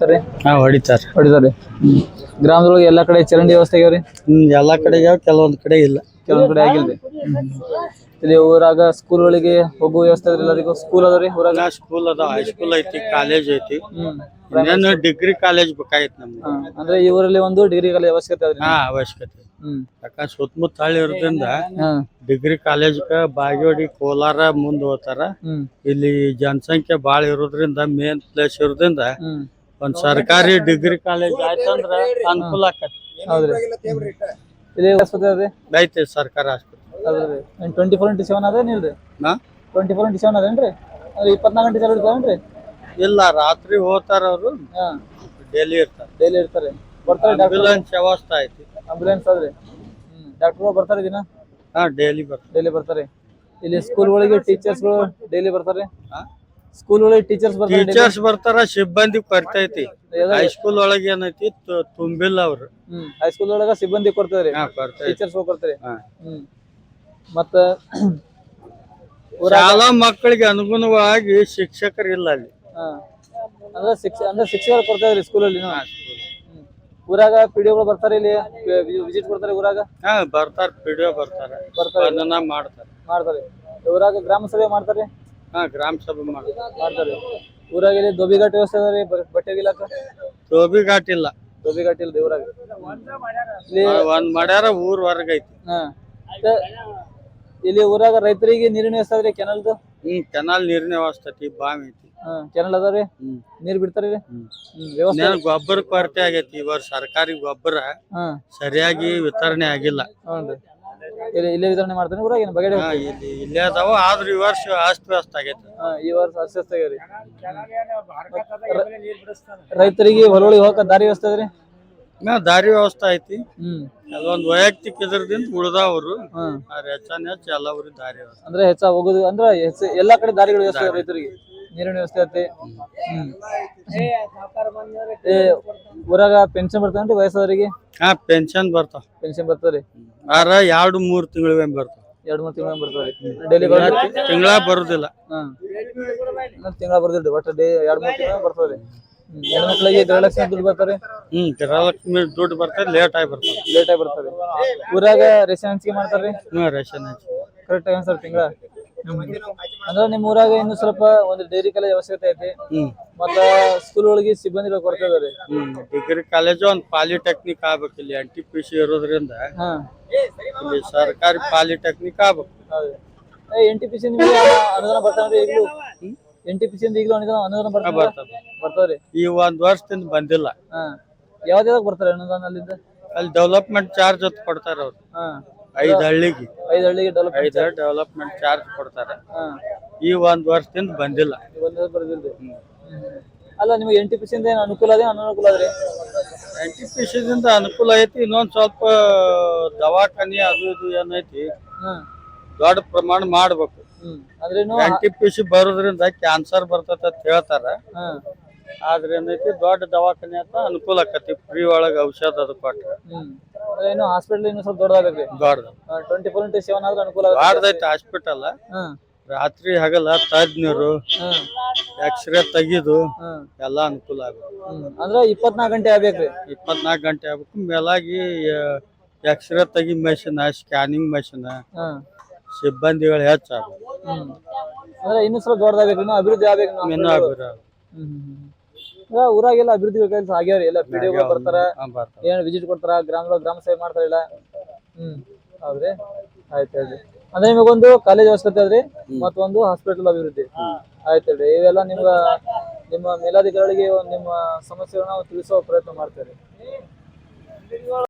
ಸರಿ ಹಾ ಹೊಡಿತಾರ. ಹೊಡಿತಾರೆ. ಗ್ರಾಮದೊಳಗೆ ಎಲ್ಲಾ ಕಡೆ ಚರಂಡಿ ವ್ಯವಸ್ಥೆ ಆಗ್ಯಾವ್ರಿ? ಹ್ಮ್ ಎಲ್ಲಾ ಕಡೆಗೆ ಕೆಲವೊಂದ್ ಕಡೆ ಇಲ್ಲ. ಕೆಲವೊಂದ್ ಕಡೆ ಆಗಿಲ್ರಿ. ಇಲ್ಲಿ ಊರಾಗ ಸ್ಕೂಲ್ಗಳಿಗೆ ಹೋಗುವ ವ್ಯವಸ್ಥೆ ಅದ್ರಿ ಎಲ್ಲರಿಗೂ? ಸ್ಕೂಲ್ ಅದಾವ್ರಿ ಊರಾಗ? ಸ್ಕೂಲ್ ಅದ ಹೈಸ್ಕೂಲ್ ಐತಿ ಕಾಲೇಜ್ ಐತಿ. ಹ್ಮ್. ಇನ್ನೇನು ಡಿಗ್ರಿ ಕಾಲೇಜ್ ಬೇಕಾಗಿತ್ತು ನಮ್ಗೆ. ಹಾ, ಅಂದ್ರೆ ಈ ಊರಲ್ಲಿ ಒಂದು ಡಿಗ್ರಿ ಕಾಲೇಜ್ ಅವಶ್ಯಕತೆ ಅದ್ರಿ? ಹಾ ಅವಶ್ಯಕತೆ. ಹ್ಮ್. ಯಾಕ ಸುತ್ತಮುತ್ತ ಹಳ್ಳಿ ಇರೋದ್ರಿಂದ ಹಾ. ಡಿಗ್ರಿ ಕಾಲೇಜ್ ಬಾಗೇವಾಡಿ ಕೋಲಾರ ಮುಂದ್ ಹೋಗ್ತಾರ. ಹ್ಮ್. ಇಲ್ಲಿ ಜನಸಂಖ್ಯೆ ಬಾಳ ಇರೋದ್ರಿಂದ ಮೇನ್ ಪ್ಲೇಸ್ ಇರೋದ್ರಿಂದ ಹ್ಮ್. ಒಂದ್ ಸರ್ಕಾರಿ ಡಿಗ್ರಿ ಕಾಲೇಜ್ ಆಯ್ತಂದ್ರ ಅನುಕೂಲ ಆಕತಿ ಹೌದ್ರಿ. ಇಲ್ಲಿ ಆಸ್ಪತ್ರೆ ಅದ್ರಿ ಐತಿ ಸರ್ಕಾರ ಆಸ್ಪತ್ರೆ ಅದ್ರಿ ಟ್ವೆಂಟಿ ಫೋರ್ ಇಂಟು ಸೆವೆನ್ ಅದೇನಿಲ್ರಿ ಹಾ ಟ್ವೆಂಟಿ ಫೋರ್ ಇಂಟು ಸೆವೆನ್ ಅದೇನ್ರಿ ಅಂದ್ರೆ ಇಪ್ಪತ್ನಾಲ್ಕು ಗಂಟೆ ಚಾಲು ಇರ್ತಾವೇನ್ರಿ ಇಲ್ಲ ರಾತ್ರಿ ಹೋಗ್ತಾರ ಅವ್ರು. ಹಾ. ಡೈಲಿ ಇರ್ತಾರೆ. ಡೈಲಿ ಇರ್ತಾರೆ. ಬರ್ತಾರೆ ಡಾಕ್ಟರ್ ಆಂಬ್ಯುಲೆನ್ಸ್ ವ್ಯವಸ್ಥೆ ಐತಿ ಆಂಬುಲೆನ್ಸ್ ಅದ್ರಿ ಹ್ಮ್. ಡಾಕ್ಟರ್ ಬರ್ತಾರೆ ದಿನ? ಹಾ ಡೈಲಿ ಬರ್ತಾರೆ. ಡೈಲಿ ಬರ್ತಾರೆ. ಇಲ್ಲಿ ಸ್ಕೂಲ್ಗಳಿಗೆ ಟೀಚರ್ಸ್ಗಳು ಡೈಲಿ ಬರ್ತಾರೆ? ಹಾ? ಸ್ಕೂಲ್ಗಳಿಗೆ ಟೀಚರ್ಸ್ ಬರ್ತಾರೆ ಟೀಚರ್ಸ್ ಬರ್ತಾರ ಸಿಬ್ಬಂದಿ ಕೊರತೆ ಐತಿ ಯಾವ್ದು? ಹೈಸ್ಕೂಲ್ ಒಳಗೆ ಏನೈತಿ ತು- ತುಂಬಿಲ್ಲ ಅವ್ರು. ಹ್ಮ್ ಹೈಸ್ಕೂಲ್ ಒಳಗ ಸಿಬ್ಬಂದಿ ಕೊಡ್ತಾರೆ ಹಾ ಟೀಚರ್ಸ್ ಹೋಗ್ತಾರೆ ಹಾ. ಹ್ಮ್. ಮತ್ತ ಶಾಲಾ ಮಕ್ಕಳಿಗೆ ಅನುಗುಣವಾಗಿ ಶಿಕ್ಷಕರು ಇಲ್ಲ ಅಲ್ಲಿ. ಹಾ. ಅಂದ್ರೆ ಶಿಕ್ಷ ಅಂದ್ರೆ ಶಿಕ್ಷಕರು ಕೊಡ್ತಾ ಇದ್ರಿ ಸ್ಕೂಲಲ್ಲಿ ಊರಾಗ ಪಿಡಿಒಗಳು ಬರ್ತಾರೆ ಇಲ್ಲಿ? ವಿಸಿಟ್ ಕೊಡ್ತಾರೆ ಊರಾಗ? ಹಾ ಬರ್ತಾರ ಪಿಡಿಒ ಬರ್ತಾರ. ಬರ್ತಾರೆ. ಸ್ಪಂದನ ಮಾಡ್ತಾರ. ಮಾಡ್ತಾರೆ ಊರಾಗ ಗ್ರಾಮ ಸಭೆ ಮಾಡ್ತಾರೆ ಹಾ ಗ್ರಾಮ ಸಭೆ ಮಾಡ್ತಾರ ಮಾಡ್ತಾರೆ. ಊರಾಗ ಇಲ್ಲಿ ದೊಬಿಘಾಟ್ ವ್ಯವಸ್ಥೆ ಅದ ರೀ ಬಟ್ಟೆ ಒಗಿಲಾಕ ಟೋಬಿ ಘಾಟ್ ಇಲ್ಲ ದೊಬಿಘಾಟ್ ಇಲ್ಲ ಊರಾಗ ಇಲ್ಲಿ ಒಂದ್ ಮಾಡ್ಯಾರ ಊರ್ ಹೊರಗ್ ಐತಿ. ಹಾ. ಇಲ್ಲಿ ಊರಾಗ ರೈತರಿಗೆ ನೀರಿನ ವ್ಯವಸ್ಥೆ ಅದ್ರಿ ಕೆನಲ್ದು? ಹ್ಮ್ ಕೆನಾಲ್ ನೀರಿನ ವ್ಯವಸ್ಥೆ ಐತಿ ಬಾವಿ ಐತಿ. ಹಾ ಕೆನಲ್ ಅದಾವ್ರಿ ನೀರ್ ಬಿಡ್ತಾರ. ಹ್ಮ್. ವ್ಯವಸ್ಥೆ ಇನ್ನೇನ್ ಗೊಬ್ಬರ ಕೊರತೆ ಆಗೈತಿ ಈ ವರ್ಷ ಸರ್ಕಾರಿ ಗೊಬ್ಬರ ಹಾ. ಸರಿಯಾಗಿ ವಿತರಣೆ ಆಗಿಲ್ಲ. ಹ್ಞೂ ಇಲ್ಲಿ ಇಲ್ಲೇ ವಿತರಣೆ ಮಾಡ್ತಾನೆ ಊರಾಗ ಏನು ಬಗೆಡೆ ಹಾ ಇಲ್ಲಿ ಇಲ್ಲೇ ಅದಾವ ಆದ್ರ ಈ ವರ್ಷ ಅಸ್ತ ವ್ಯಸ್ತ ಆಗೈತಿ. ಹಾ ಈ ವರ್ಷ ಅಸ್ವಸ್ಥ ಆಗ್ಯಾವ್ರಿ ರೈತರಿಗೆ ಹೊಲಗಳಿಗೆ ಹೋಗಕ ದಾರಿ ವ್ಯವಸ್ಥೆ ಅದ್ರಿ? ನಾ ದಾರಿ ವ್ಯವಸ್ಥೆ ಐತಿ. ಹ್ಮ್. ಅದೊಂದ್ ವೈಯಕ್ತಿಕ ಇದ್ರದಿಂದ ಉಳ್ದಾವ್ರು ಹ್ಮ್ ಆದ್ರೆ ಹೆಚ್ಚಾನ ಹೆಚ್ಚ ಎಲ್ಲ ಊರಿಗೆ ದಾರಿ ವ್ಯವಸ್ಥೆ. ಅಂದ್ರೆ ಹೆಚ್ಚ ಹೋಗುದು ಅಂದ್ರೆ ಹೆಚ್ಚು ಎಲ್ಲಾ ಕಡೆ ದಾರಿಗಳು ವ್ಯವಸ್ಥೆ ರೈತರಿಗೆ. ನೀರಿನ ವ್ಯವಸ್ಥೆ ಐತಿ. ಊರಾಗ ಪೆನ್ಷನ್ ಬರ್ತಾನ್ರಿ ವಯಸ್ಸಾದವರಿಗೆ? ಹಾ ಪೆನ್ಷನ್ ಬರ್ತಾವ ಪೆನ್ಷನ್ ಬರ್ತಾವ್ರಿ ಆರ ಎರಡು ಮೂರು ತಿಂಗಳಿವೆ ಬರ್ತಾವ ಎರಡು ಮೂರು ತಿಂಗಳ ಬರ್ತಾವ್ರಿ ಡೈಲಿ ತಿಂಗಳ ಬರುದಿಲ್ಲ. ಹ್ಮ್ ತಿಂಗಳ ಬರ್ದಿಲ್ರಿ ಒಟ್ಟು ಡೇ ಎರಡ್ ಮೂರು ತಿಂಗಳ ಬರ್ತಾವ್ರಿ ಹೆಣ್ಮಕ್ಳಿಗೆ ಗೃಹಲಕ್ಷ್ಮಿ ದುಡ್ಡು ಬರ್ತಾರೆ ಹ್ಮ್ ಗೃಹಲಕ್ಷ್ಮಿ ದುಡ್ಡು ಬರ್ತಾರೆ ಲೇಟ್ ಆಗಿ ಬರ್ತಾರೆ ಲೇಟ್ ಆಗಿ ಬರ್ತಾರೆ ಊರಾಗ ರೇಷನ್ ಹಂಚಿಕೆ ಮಾಡ್ತಾರ್ರಿ? ಹ್ಮ್ ರೇಷನ್ ಹಂಚಿಕೆ. ಕರೆಕ್ಟ್ ಆಗಿ ಸರ್ ತಿಂಗಳ? ಅಂದ್ರೆ ನಿಮ್ ಊರಾಗ ಇನ್ನು ಸ್ವಲ್ಪ ಒಂದು ಡೈರಿ ಕಾಲೇಜ್ ಅವಶ್ಯಕತೆ ಐತಿ. ಮತ್ತ ಸ್ಕೂಲ್ ಒಳಗೆ ಸಿಬ್ಬಂದಿಗಳ ಕೊರತೆ ಅದ ರೀ. ಡಿಗ್ರಿ ಕಾಲೇಜು ಒಂದ್ ಪಾಲಿಟೆಕ್ನಿಕ್ ಆಗ್ಬೇಕು ಇಲ್ಲಿ ಎನ್ ಟಿ ಪಿ ಸಿ ಇರೋದ್ರಿಂದ. ಹಾ. ಇಲ್ಲಿ ಸರ್ಕಾರಿ ಪಾಲಿಟೆಕ್ನಿಕ್ ಆಗ್ಬೇಕು. ಎನ್ ಟಿ ಪಿ ಸಿ ನಿಮಗೆ ಅನುದಾನ ಬರ್ತಾವ್ರಿ ಈಗಲೂ? ಎನ್ ಟಿ ಪಿ ಸಿ ಈಗಲೂ ಅನುದಾನ ಅನುದಾನ ಬರ್ತಾವ? ಬರ್ತದೆ ಬರ್ತಾವ್ರಿ. ಈ ಒಂದ್ ವರ್ಷದಿಂದ ಬಂದಿಲ್ಲ. ಹಾ. ಯಾವ್ದ್ಯಾವ್ದಾಗ ಬರ್ತಾರೆ ಅನುದಾನ ಅಲ್ಲಿಂದ? ಅಲ್ಲಿ ಡೆವಲಪ್ಮೆಂಟ್ ಚಾರ್ಜ್ ಅಂತ ಕೊಡ್ತಾರ ಅವ್ರು. ಹಾ. ಐದ್ ಹಳ್ಳಿಗೆ. ಐದು ಹಳ್ಳಿಗೆ ಐದ್ ಡೆವಲಪ್ಮೆಂಟ್ ಚಾರ್ಜ್? ಕೊಡ್ತಾರೆ. ಈ ಒಂದ್ ವರ್ಷದಿಂದ ಬಂದಿಲ್ಲ. ಬರ್ದಿಲ್ರಿ ಅಲ್ಲ ನಿಮಗೆ ಎನ್ ಟಿ ಪಿ ಸಿಂದ ಏನು ಅನುಕೂಲ ಅದೇ ಅನಾನುಕೂಲ ಅದ್ರಿ ಎನ್ ಟಿ ಪಿ ಸಿದಿಂದ ಅನುಕೂಲ ಐತಿ ಇನ್ನೊಂದ್ ಸ್ವಲ್ಪ ದವಾಖಾನೆ ಅದು ಇದು ಏನೈತಿ ದೊಡ್ಡ ಪ್ರಮಾಣ ಮಾಡ್ಬೇಕು. ಅಂದ್ರೆ ಎನ್ ಟಿ ಪಿ ಸಿ ಬರೋದ್ರಿಂದ ಕ್ಯಾನ್ಸರ್ ಬರ್ತೈತೆ ಅಂತ ಹೇಳ್ತಾರ. ಆದ್ರೆ ಏನೈತಿ ದೊಡ್ಡ ದವಾಖಾನೆ ಅಂತ ಅನುಕೂಲ ಆಕತಿ ಫ್ರೀ ಒಳಗೆ ಔಷಧ ಅದು ಕೊಟ್ರ. ಹ್ಮ್ ಇನ್ನು ಹಾಸ್ಪಿಟಲ್ ಇನ್ನು ಸ್ವಲ್ಪ ದೊಡ್ಡದಾಗಬೇಕು ದೊಡ್ಡ ಟ್ವೆಂಟಿ ಫೋರ್ ಇಂಟು ಸೆವೆನ್ ಆದ್ರೆ ಅನುಕೂಲ ಆಗುತ್ತೆ. ದೊಡ್ಡದೈತಿ ಹಾಸ್ಪಿಟಲ್ ಹಾ. ರಾತ್ರಿ ಹಗಲ ತಜ್ಞರು ಎಕ್ಸ್ರೇ ತೆಗಿದು ಎಲ್ಲ ಅನುಕೂಲ ಆಗುತ್ತೆ. ಹ್ಮ್. ಅಂದ್ರೆ ಇಪ್ಪತ್ನಾಲ್ಕು ಗಂಟೆ ಆಗ್ಬೇಕ್ರಿ ಇಪ್ಪತ್ನಾಲ್ಕು ಗಂಟೆ ಆಗ್ಬೇಕು. ಮೇಲಾಗಿ ಎಕ್ಸ್ರೇ ತೆಗಿ ಮೆಷಿನ್ ಸ್ಕ್ಯಾನಿಂಗ್ ಮೆಷಿನ್ ಹಾ. ಸಿಬ್ಬಂದಿಗಳು ಹೆಚ್ಚಾಗಬೇಕು ಹ್ಮ್. ಅಂದ್ರೆ ಇನ್ನು ಸ್ವಲ್ಪ ದೊಡ್ಡದಾಗ್ಬೇಕು. ಇನ್ನು ಅಭಿವೃದ್ಧಿ ಆಗ್ಬೇಕು. ಇನ್ನು hospital. ಅಭಿವೃದ್ಧಿ ಹ್ಮ್ ಹ್ಮ್ ಹ್ಮ್. ಊರಾಗೆಲ್ಲ ಅಭಿವೃದ್ಧಿ ಕೆಲಸ ಆಗ್ಯಾವ್ರಿ ಎಲ್ಲ ಪಿ ಡಿ ಬರ್ತಾರ. ಏನ್ ವಿಸಿಟ್ ಕೊಡ್ತಾರ ಗ್ರಾಮಗಳ ಗ್ರಾಮ ಸೇವೆ ಮಾಡ್ತಾರ ಇಲ್ಲ? ಹ್ಮ್ ಹೌದ್ರಿ. ಆಯ್ತು ಹೇಳ್ರಿ. ಅಂದ್ರೆ ನಿಮಗೊಂದು ಕಾಲೇಜ್ ಅವಶ್ಯಕತೆ ಅದ್ರಿ ಮತ್ತೊಂದು ಹಾಸ್ಪಿಟಲ್ ಅಭಿವೃದ್ಧಿ. ಆಯ್ತು ಹೇಳ್ರಿ. ಇವೆಲ್ಲ ನಿಮ್ಗ ನಿಮ್ಮ ಮೇಲಾಧಿಕಾರಿಗಳಿಗೆ ನಿಮ್ಮ ಸಮಸ್ಯೆಗಳನ್ನ ತಿಳಿಸೋ ಪ್ರಯತ್ನ ಮಾಡ್ತೇವೆ